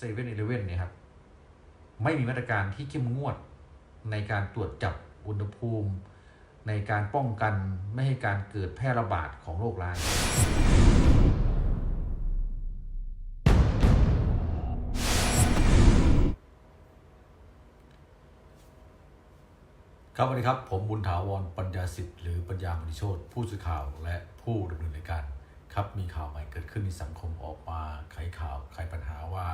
เซเว่นอีเลเว่นเนี่ยครับ ไม่มีมาตรการที่เข้มงวดในการตรวจจับอุณหภูมิ ในการป้องกันไม่ให้การเกิดแพร่ระบาดของโรคร้ายครับสวัสดีครับ ผมบุญถาวรปัญญาสิทธิ์หรือปัญญามณิโชตผู้สื่อข่าวและผู้ดำเนินรายการครับมีข่าวใหม่เกิดขึ้นในสังคมออกมาไขข่าวไขปัญหาว่า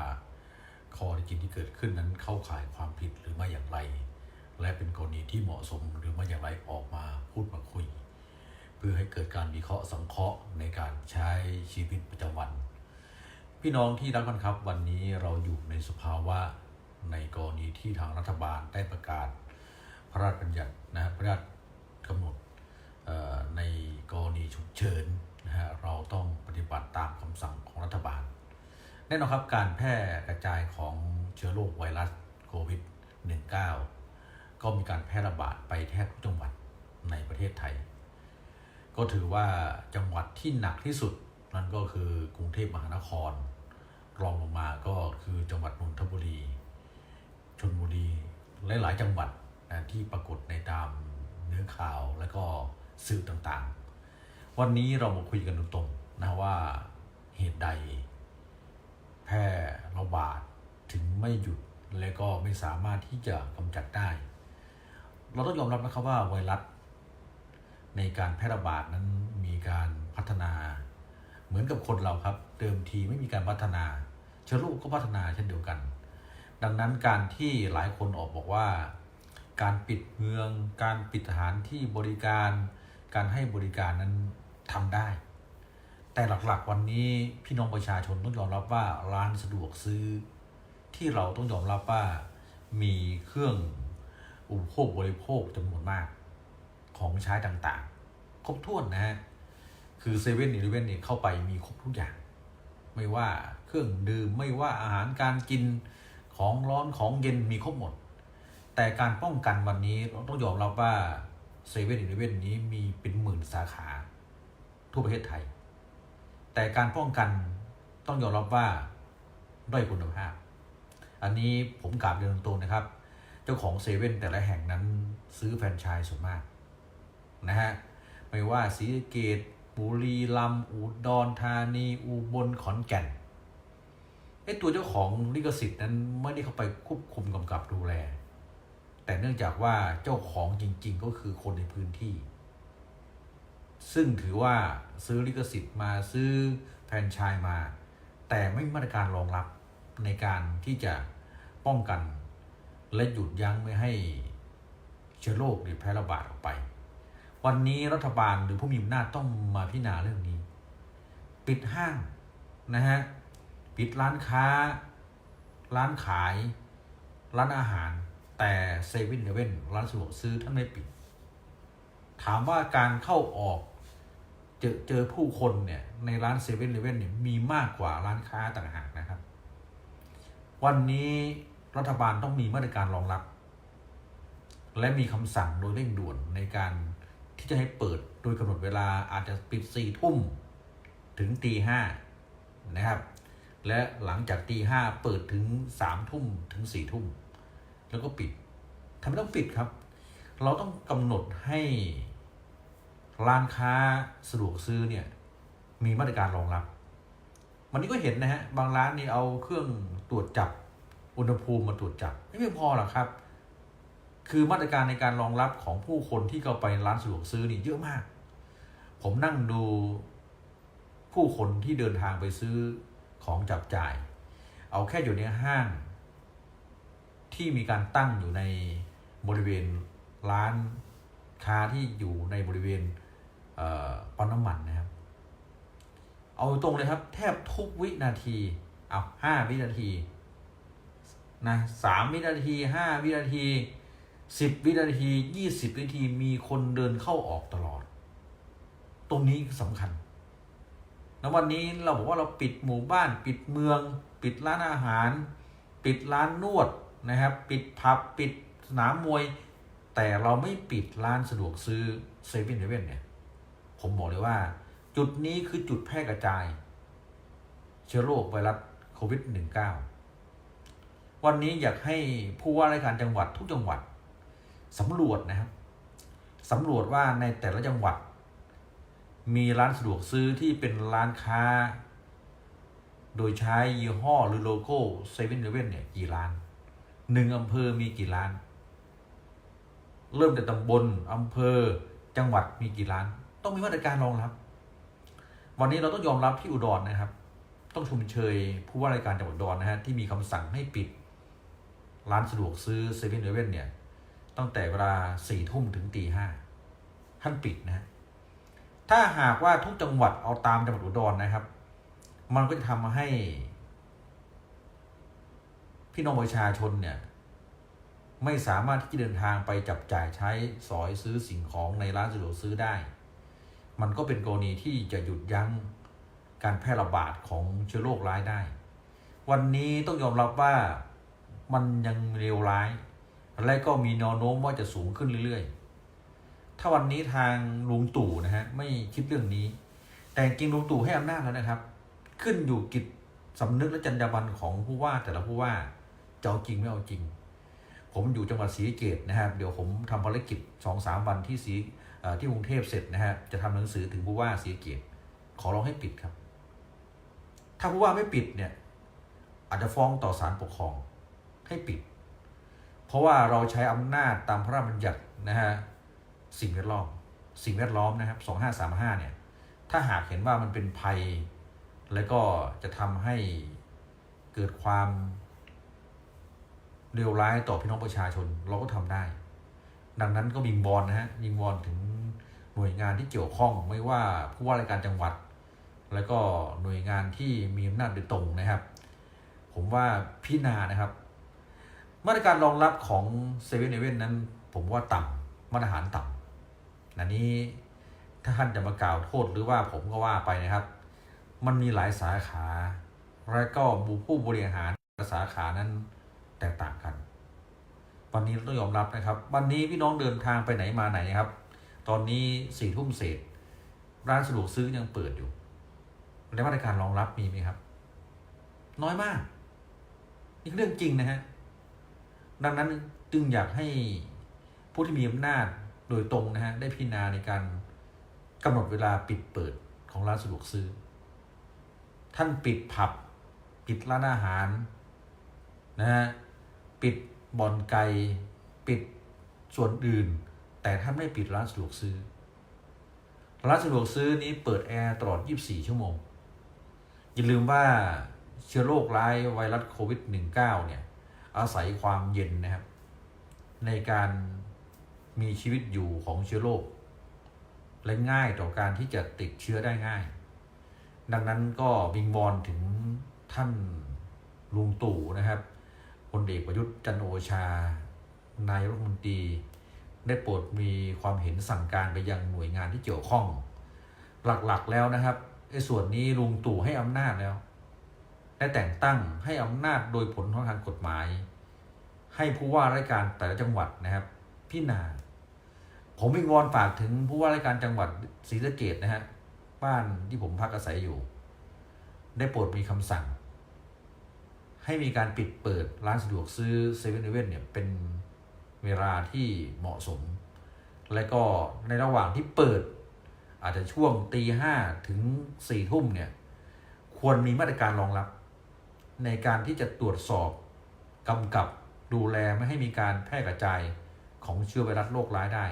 ข้อท็จจริงที่เกิดขึ้นนั้นเข้าข่ายความผิดหรือไม่อย่างไร และเป็นกรณีที่เหมาะสมหรือไม่อย่างไรออกมาพูดมาคุย เพื่อให้เกิดการวิเคราะห์สังเคราะห์ในการใช้ชีวิตประจำวัน พี่น้องที่รักกันครับ วันนี้เราอยู่ในสภาวะในกรณีที่ทางรัฐบาลได้ประกาศ พระราชบัญญัตินะพระราชกำหนดในกรณีฉุกเฉินนะฮะเราต้องปฏิบัติตามคำสั่งของรัฐบาล แน่นอนครับการแพร่กระจายของเชื้อโรคไวรัสโควิด -19 ก็มีการแพร่ระบาดไปแทบทุกจังหวัดในประเทศไทย ก็ถือว่าจังหวัดที่หนักที่สุดนั่นก็คือกรุงเทพมหานคร รองลงมาก็คือจังหวัดนนทบุรีชนบุรีหลายๆ จังหวัดนะที่ปรากฏในตามเนื้อข่าวและก็สื่อต่างๆ วันนี้เรามาคุยกันตรงๆนะว่าเหตุใด แพร่ระบาดถึงไม่หยุดและก็ไม่สามารถที่จะกำจัดได้ เราต้องยอมรับนะครับว่าไวรัสในการแพร่ระบาดนั้นมีการพัฒนา เหมือนกับคนเราครับ เดิมทีไม่มีการพัฒนาเชื้อโรคก็พัฒนาเช่นเดียวกัน ดังนั้นการที่หลายคนออกบอกว่า การปิดเมือง การปิดสถานที่บริการ การให้บริการนั้นทำได้ แต่หลักๆวันนี้พี่น้องประชาชนต้องยอมรับว่าร้านสะดวกซื้อ ที่เราต้องยอมรับว่ามีเครื่องอุปโภคบริโภคจำนวนมากของใช้ต่างๆ ครบถ้วนนะฮะ คือเซเว่นอีเลเว่นเนี่ยเข้าไปมีครบทุกอย่าง ไม่ว่าเครื่องดื่มไม่ว่าอาหารการกินของร้อนของเย็นมีครบหมด แต่การป้องกันวันนี้เราต้องยอมรับว่าเซเว่นอีเลเว่นนี้มีเป็นหมื่นสาขา ทั่วประเทศไทย แต่การป้องกันต้องยอมรับว่าด้อยคุณภาพ อันนี้ผมกราบเรียนตรงๆนะครับ เจ้าของเซเว่นแต่ละแห่งนั้นซื้อแฟรนไชส์ส่วนมากนะฮะไม่ว่าศรีเกตบุรีรัมย์อุดรธานี อุบลขอนแก่นไอ้ตัวเจ้าของลิขสิทธิ์นั้นไม่ได้เข้าไปควบคุมกำกับดูแล แต่เนื่องจากว่าเจ้าของจริง ๆ ก็คือคนในพื้นที่ ซึ่งถือว่าซื้อลิขสิทธิ์มาซื้อแฟรนไชส์มา แต่ไม่มีมาตรการรองรับในการที่จะป้องกัน และหยุดยั้งไม่ให้เชื้อโรคหรือแพร่ระบาดออกไป วันนี้รัฐบาลหรือผู้มีอำนาจต้องมาพิจารณาเรื่องนี้ ปิดห้างนะฮะปิดร้านค้า ร้านขาย ร้านอาหาร แต่เซเว่นเลเว่นร้านสะดวกซื้อท่านไม่ปิด ถามว่าการเข้าออก เจอเจอผู้คนเนี่ยในร้านเซเว่นเลเว่นเนี่ยมีมากกว่าร้านค้าต่างหากนะครับ วันนี้รัฐบาลต้องมีมาตรการรองรับ และมีคำสั่งโดยเร่งด่วนในการที่จะให้เปิดโดยกำหนดเวลาอาจจะปิดสี่ทุ่มถึงตีห้านะครับ และหลังจากตีห้าเปิดถึงสามทุ่มถึงสี่ทุ่ม แล้วก็ปิดทำไมต้องปิดครับ เราต้องกำหนดให้ ร้านค้าสะดวกซื้อเนี่ยมีมาตรการรองรับ วันนี้ก็เห็นนะฮะบางร้านนี่เอาเครื่องตรวจจับอุณหภูมิมาตรวจจับไม่เพียงพอหรอกครับ คือมาตรการในการรองรับของผู้คนที่เข้าไปร้านสะดวกซื้อนี่เยอะมาก ผมนั่งดูผู้คนที่เดินทางไปซื้อของจับจ่าย เอาแค่อยู่ในห้าง ที่มีการตั้งอยู่ในบริเวณร้านค้าที่อยู่ในบริเวณ ปั๊มน้ำมันนะครับ เอาตรงเลยครับ แทบทุกวินาทีเอาห้าวินาทีนะสามวินาทีห้าวินาทีสิบวินาทียี่สิบวินาทีมีคนเดินเข้าออกตลอด ตรงนี้สำคัญแล้ววันนี้เราบอกว่าเราปิดหมู่บ้าน ปิดเมือง ปิดร้านอาหาร ปิดร้านนวดนะครับ ปิดผับปิดสนามมวย แต่เราไม่ปิดร้านสะดวกซื้อเซเว่นเว่นเนี่ย ผมบอกเลยว่า จุดนี้คือจุดแพร่กระจาย เชื้อโรคไวรัสโควิด -19 วันนี้อยากให้ผู้ว่าราชการจังหวัดทุกจังหวัดสำรวจนะครับสำรวจว่าในแต่ละจังหวัด มีร้านสะดวกซื้อที่เป็นร้านค้า โดยใช้ยี่ห้อหรือโลโก้เซเว่นเลเว่นเนี่ยกี่ร้านหนึ่งอำเภอมีกี่ร้าน เริ่มแต่ตำบลอำเภอจังหวัดมีกี่ร้าน ต้องมีมาตรการรองรับ วันนี้เราต้องยอมรับที่อุดรนะครับ ต้องชมเชยผู้ว่าราชการจังหวัดอุดรนะฮะที่มีคำสั่งให้ปิด ร้านสะดวกซื้อเซเว่นเลเว่นเนี่ย ตั้งแต่เวลาสี่ทุ่มถึงตีห้าท่านปิดนะฮะถ้าหากว่าทุกจังหวัดเอาตามจังหวัดอุดรนะครับ มันก็จะทำให้ พี่น้องประชาชนเนี่ย ไม่สามารถที่จะเดินทางไปจับจ่ายใช้สอยซื้อสิ่งของในร้านสะดวกซื้อได้ มันก็เป็นกรณีที่จะหยุดยั้งการแพร่ระบาดของเชื้อโรคร้ายได้ วันนี้ต้องยอมรับว่ามันยังเลวร้าย และก็มีแนวโน้มว่าจะสูงขึ้นเรื่อยๆ ถ้าวันนี้ทางลุงตู่นะฮะไม่คิดเรื่องนี้ แต่จริงลุงตู่ให้อำนาจแล้วนะครับ ขึ้นอยู่กิจสำนึกและจรรยาบรรณของผู้ว่าแต่ละผู้ว่าจะเอาจริงไม่เอาจริง ผมอยู่จังหวัดศรีสะเกดนะครับ เดี๋ยวผมทำภารกิจสองสามวันที่ศรี ที่กรุงเทพเสร็จนะฮะจะทำหนังสือถึงผู้ว่าศรีสะเกดขอร้องให้ปิดครับ ถ้าผู้ว่าไม่ปิดเนี่ยอาจจะฟ้องต่อศาลปกครองให้ปิด เพราะว่าเราใช้อำนาจตามพระราชบัญญัตินะฮะสิ่งแวดล้อมสิ่งแวดล้อมนะครับสองห้าสามห้าเนี่ยถ้าหากเห็นว่ามันเป็นภัย แล้วก็จะทำให้เกิดความเลวร้ายต่อพี่น้องประชาชนเราก็ทำได้ ดังนั้นก็วิงบอลนะฮะวิงบอลถึงหน่วยงานที่เกี่ยวข้องไม่ว่าผู้ว่าราชการจังหวัด แล้วก็หน่วยงานที่มีอำนาจโดยตรงนะครับ ผมว่าพิจารณานะครับ มาตรการรองรับของเซเว่นเอเว่นนั้น ผมว่าต่ำมาตรฐานต่ำอันนี้ถ้าท่านจะมากล่าวโทษหรือว่าผมก็ว่าไปนะครับ มันมีหลายสาขา และก็บุผู้บริหารสาขานั้นแตกต่างกัน วันนี้เราต้องยอมรับนะครับ วันนี้พี่น้องเดินทางไปไหนมาไหนครับ ตอนนี้สี่ทุ่มเศษ ร้านสะดวกซื้อยังเปิดอยู่ แล้วมาตรการรองรับมีไหมครับ น้อยมากนี่เรื่องจริงนะฮะดังนั้นจึงอยากให้ผู้ที่มีอำนาจโดยตรงนะฮะได้พิจารณาในการกำหนดเวลาปิดเปิดของร้านสะดวกซื้อ ท่านปิดผับ ปิดร้านอาหารนะฮะปิด บอนไก่ปิดส่วนอื่น แต่ท่านไม่ปิดร้านสะดวกซื้อ ร้านสะดวกซื้อนี้เปิดแอร์ตลอด 24 ชั่วโมง อย่าลืมว่าเชื้อโรคร้ายไวรัสโควิด -19 เนี่ย อาศัยความเย็นนะครับ ในการมีชีวิตอยู่ของเชื้อโรคและง่ายต่อการที่จะติดเชื้อได้ง่าย ดังนั้นก็วิงบอลถึงท่านลุงตู่นะครับ ลเอกประยุทธ์จันโอชา นายรัฐมนตรี ได้โปรดมีความเห็นสั่งการไปยังหน่วยงานที่เกี่ยวข้อง หลักๆแล้วนะครับไอ้ส่วนนี้ลุงตู่ให้อำนาจแล้วได้แต่งตั้งให้อำนาจโดยผลของทางกฎหมาย ให้ผู้ว่าราชการแต่ละจังหวัดนะครับพิจารณาผมวิงวอนฝากถึงผู้ว่าราชการจังหวัดศรีสะเกดนะฮะบ้านที่ผมพักอาศัยอยู่ ได้โปรดมีคำสั่ง ให้มีการปิดเปิดร้านสะดวกซื้อเซเว่นอีเว่นเนี่ยเป็นเวลาที่เหมาะสม และก็ในระหว่างที่เปิด อาจจะช่วงตีห้าถึงสี่ทุ่มเนี่ยควรมีมาตรการรองรับ ในการที่จะตรวจสอบกำกับดูแลไม่ให้มีการแพร่กระจายของเชื้อไวรัสโรคร้ายได้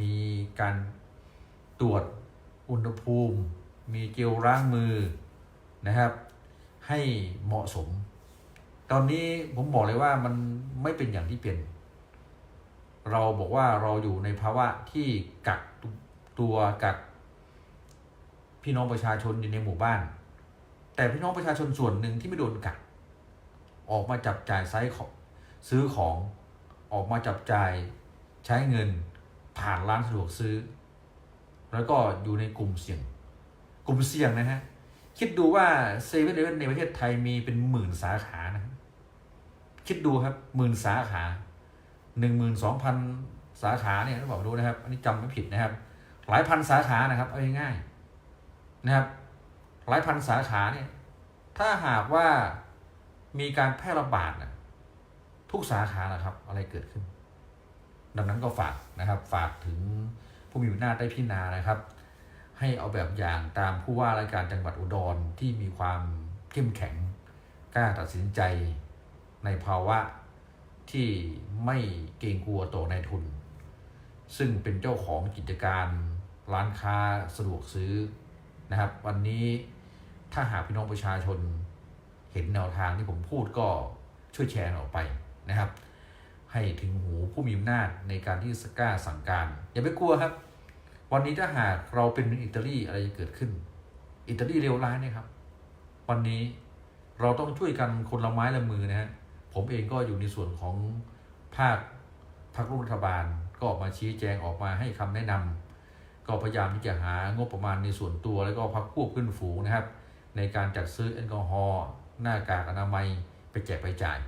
มีการตรวจอุณหภูมิ มีเจลล้างมือนะครับ ให้เหมาะสม ตอนนี้ผมบอกเลยว่ามันไม่เป็นอย่างที่เป็น เราบอกว่าเราอยู่ในภาวะที่กักตัวกักพี่น้องประชาชนอยู่ในหมู่บ้าน แต่พี่น้องประชาชนส่วนหนึ่งที่ไม่โดนกักออกมาจับจ่ายไซส์ของซื้อของออกมาจับจ่ายใช้เงินผ่านร้านสะดวกซื้อ แล้วก็อยู่ในกลุ่มเสี่ยง กลุ่มเสี่ยงนะฮะ คิดดูว่าเซเว่นเดในประเทศไทยมีเป็นหมื่นสาขานะคิดดูครับหมื่นสาขาหนึ่งหมื่นสองพันสาขาเนี่ยต้องบอกดูนะครับ อันนี้จำไม่ผิดนะครับ หลายพันสาขานะครับ เอาง่ายๆนะครับ หลายพันสาขาเนี่ย ถ้าหากว่ามีการแพร่ระบาดนะทุกสาขานะครับ อะไรเกิดขึ้น ดังนั้นก็ฝากนะครับ ฝากถึงผู้มีอำนาจได้พิจารณานะครับ ให้เอาแบบอย่างตามผู้ว่าราชการจังหวัดอุดรที่มีความเข้มแข็งกล้าตัดสินใจในภาวะที่ไม่เกรงกลัวต่อนายทุน ซึ่งเป็นเจ้าของกิจการร้านค้าสะดวกซื้อนะครับ วันนี้ถ้าหากพี่น้องประชาชนเห็นแนวทางที่ผมพูดก็ช่วยแชร์ออกไปนะครับ ให้ถึงหูผู้มีอำนาจในการที่สกล้าสั่งการ อย่าไปกลัวครับ วันนี้ถ้าหากเราเป็นมือนอิตาลีอะไรจะเกิดขึ้น อิตาลีเลวร้ายนะครับ วันนี้เราต้องช่วยกันคนละไม้ละมือนะฮะผมเองก็อยู่ในส่วนของภาคพรรครัฐบาลก็ออกมาชี้แจงออกมาให้คำแนะนำก็พยายามที่จะหางบประมาณในส่วนตัวแล้วก็พักพวกขึ้นฝูงนะครับ ในการจัดซื้อแอลกอฮอล์หน้ากากอนามัยไปแจกไปจ่าย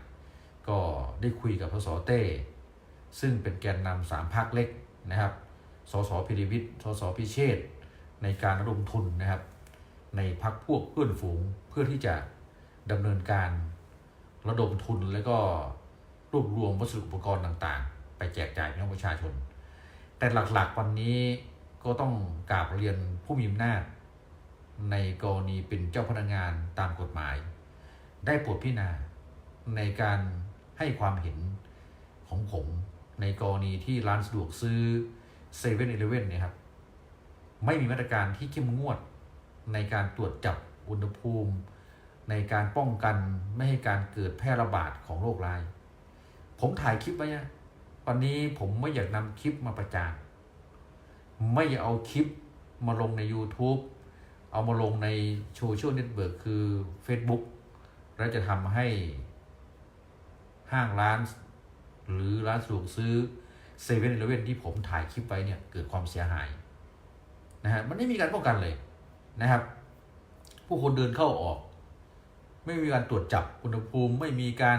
ก็ได้คุยกับพสเต้ ซึ่งเป็นแกนนำสามภาคเล็กนะครับ สสพิริวิทย์สสพิเชษในการระดมทุนนะครับ ในพักพวกเพื่อนฝูงเพื่อที่จะดำเนินการระดมทุนแล้วก็รวบรวมวัสดุอุปกรณ์ต่างๆ ไปแจกจ่ายพี่น้องประชาชน แต่หลักๆวันนี้ก็ต้องกราบเรียนผู้มีอำนาจ ในกรณีเป็นเจ้าพนักงานตามกฎหมาย ได้โปรดพิจารณาในการให้ความเห็นของผมในกรณีที่ร้านสะดวกซื้อ เซเว่นอีเลเว่นเนี่ยครับ ไม่มีมาตรการที่เข้มงวดในการตรวจจับอุณหภูมิ ในการป้องกันไม่ให้การเกิดแพร่ระบาดของโรคร้าย ผมถ่ายคลิปไว้นะวันนี้ผมไม่อยากนำคลิปมาประจานไม่อยากเอาคลิปมาลงใน YouTube เอามาลงในโซเชียลเน็ตเวิร์กคือ Facebook และจะทำให้ห้างร้าน หรือร้านสะดวกซื้อ เซเว่นอีเลเว่นที่ผมถ่ายคลิปไว้เนี่ยเกิดความเสียหายนะฮะมันไม่มีการป้องกันเลยนะครับ ผู้คนเดินเข้าออก ไม่มีการตรวจจับอุณหภูมิไม่มีการ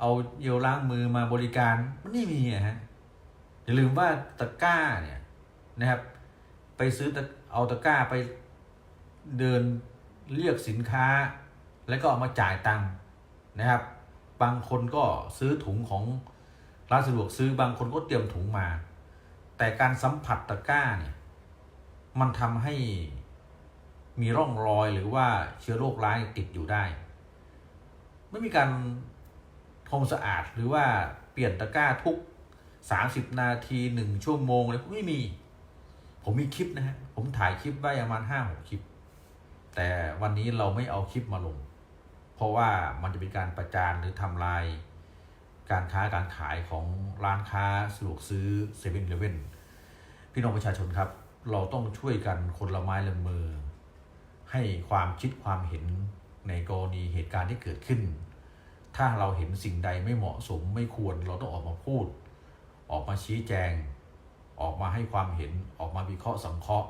เอาเยลล้างมือมาบริการมันไม่มีอะฮะอย่าลืมว่าตะกร้าเนี่ยนะครับ ไปซื้อตะเอาตะกร้าไปเดินเรียกสินค้า แล้วก็เอามาจ่ายตังค์นะครับ บางคนก็ซื้อถุงของ ร้านสะดวกซื้อบางคนก็เตรียมถุงมา แต่การสัมผัสตะกร้าเนี่ย มันทำให้มีร่องรอยหรือว่าเชื้อโรคร้ายติดอยู่ได้ ไม่มีการทำสะอาดหรือว่าเปลี่ยนตะกร้าทุก 30 นาทีหนึ่งชั่วโมงเลยไม่มี ผมมีคลิปนะฮะ ผมถ่ายคลิปไว้ประมาณห้าหกคลิป แต่วันนี้เราไม่เอาคลิปมาลง เพราะว่ามันจะเป็นการประจานหรือทำลาย การค้าการขายของร้านค้าสะดวกซื้อเซเว่นเลเว่นพี่น้องประชาชนครับ เราต้องช่วยกันคนละไม้ละมือ ให้ความคิดความเห็นในกรณีเหตุการณ์ที่เกิดขึ้น ถ้าเราเห็นสิ่งใดไม่เหมาะสมไม่ควรเราต้องออกมาพูด ออกมาชี้แจง ออกมาให้ความเห็นออกมาวิเคราะห์สังเคราะห์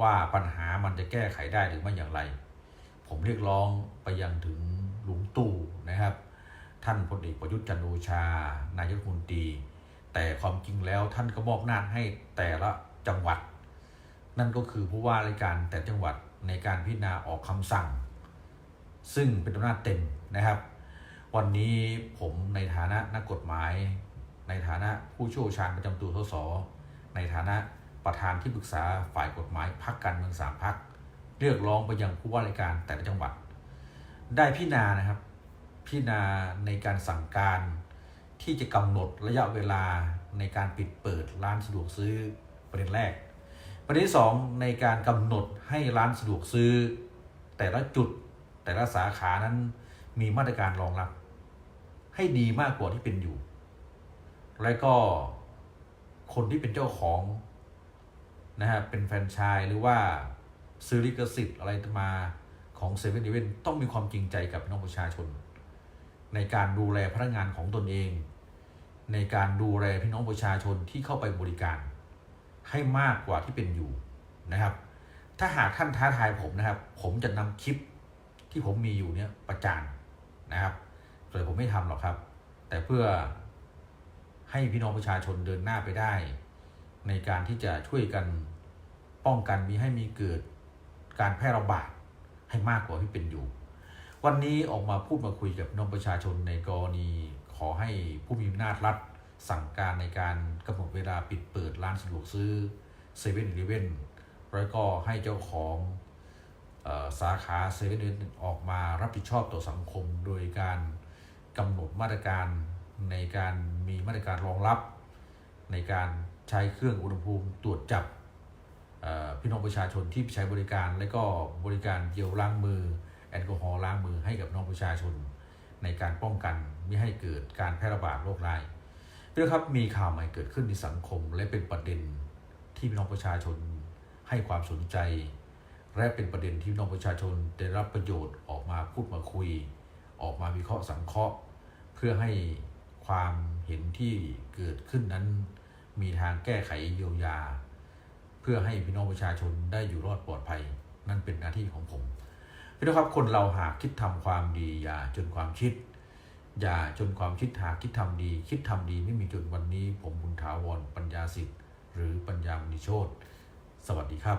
ว่าปัญหามันจะแก้ไขได้หรือไม่อย่างไร ผมเรียกร้องไปยังถึงลุงตู่นะครับ ท่านพลเอกประยุทธ์จันทร์โอชา นายกรัฐมนตรี แต่ความจริงแล้วท่านก็มอบหน้าให้แต่ละจังหวัด นั่นก็คือผู้ว่าราชการแต่จังหวัดในการพิจารณาออกคำสั่ง ซึ่งเป็นอำนาจเต็มนะครับ วันนี้ผมในฐานะนักกฎหมาย ในฐานะผู้เชี่ยวชาญประจำตัวสสในฐานะประธานที่ปรึกษาฝ่ายกฎหมายพักการเมืองสามพักเรียกร้องไปยังผู้ว่าราชการแต่ละจังหวัด ได้พิจารณานะครับ พิจารณาในการสั่งการ ที่จะกำหนดระยะเวลาในการปิดเปิดร้านสะดวกซื้อประเด็นแรก ประเด็นที่สองในการกำหนดให้ร้านสะดวกซื้อ แต่ละจุดแต่ละสาขานั้นมีมาตรการรองรับ ให้ดีมากกว่าที่เป็นอยู่ และก็คนที่เป็นเจ้าของนะฮะเป็นแฟรนไชส์หรือว่าซื้อลิขสิทธิ์อะไรมาของเซเว่นอีเวนต้องมีความจริงใจกับน้องประชาชน ในการดูแลพนักงานของตนเอง ในการดูแลพี่น้องประชาชนที่เข้าไปบริการ ให้มากกว่าที่เป็นอยู่นะครับ ถ้าหากท่านท้าทายผมนะครับ ผมจะนำคลิปที่ผมมีอยู่เนี่ยประจานนะครับแต่ผมไม่ทำหรอกครับ แต่เพื่อให้พี่น้องประชาชนเดินหน้าไปได้ ในการที่จะช่วยกันป้องกันมีให้มีเกิดการแพร่ระบาดให้มากกว่าที่เป็นอยู่ วันนี้ออกมาพูดมาคุยกับน้องประชาชนในกรณีขอให้ผู้มีอำนาจรัฐสั่งการในการกำหนดเวลาปิดเปิดร้านสะดวกซื้อเซเว่นอีเลเว่นแล้วก็ให้เจ้าของออสาขาเซเว่นอีออกมารับผิดชอบต่อสังคม โดยการกำหนดมาตรการในการมีมาตรการรองรับ ในการใช้เครื่องอุณหภูมิตรวจจับพี่น้องประชาชนที่ใช้บริการ และก็บริการเจลล้างมือ แอลกอฮอล์ล้างมือให้กับน้องประชาชน ในการป้องกันไม่ให้เกิดการแพร่ระบาดโรคร้ายเรื่อครับมีข่าวใหม่เกิดขึ้นในสังคม และเป็นประเด็นที่พี่น้องประชาชนให้ความสนใจ และเป็นประเด็นที่พี่น้องประชาชนได้รับประโยชน์ออกมาพูดมาคุย ออกมาวิเคราะห์สังเคราะห์ เพื่อให้ความเห็นที่เกิดขึ้นนั้น มีทางแก้ไขเยียวยา เพื่อให้พี่น้องประชาชนได้อยู่รอดปลอดภัย นั่นเป็นหน้าที่ของผม พี่น้องครับคนเราหากคิดทำความดีอย่าจนความคิด อย่าจนความคิดหากคิดทำดี คิดทำดีไม่มีจนวันนี้ ผมบุญถาวรปัญญาสิทธิ์หรือปัญญามณีโชตสวัสดีครับ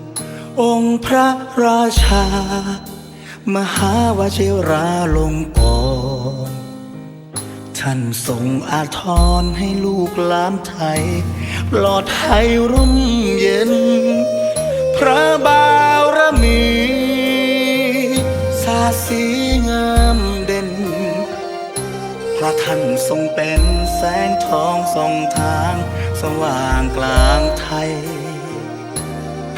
องค์พระราชา มหาวชิราลงกรท่านทรงอาทรให้ลูกหลานไทยปลอดภัยร่มเย็น พระบารมีสาสีงามเด่นเพราะท่านทรงเป็นแสงทองส่องทาง สว่างกลางไทย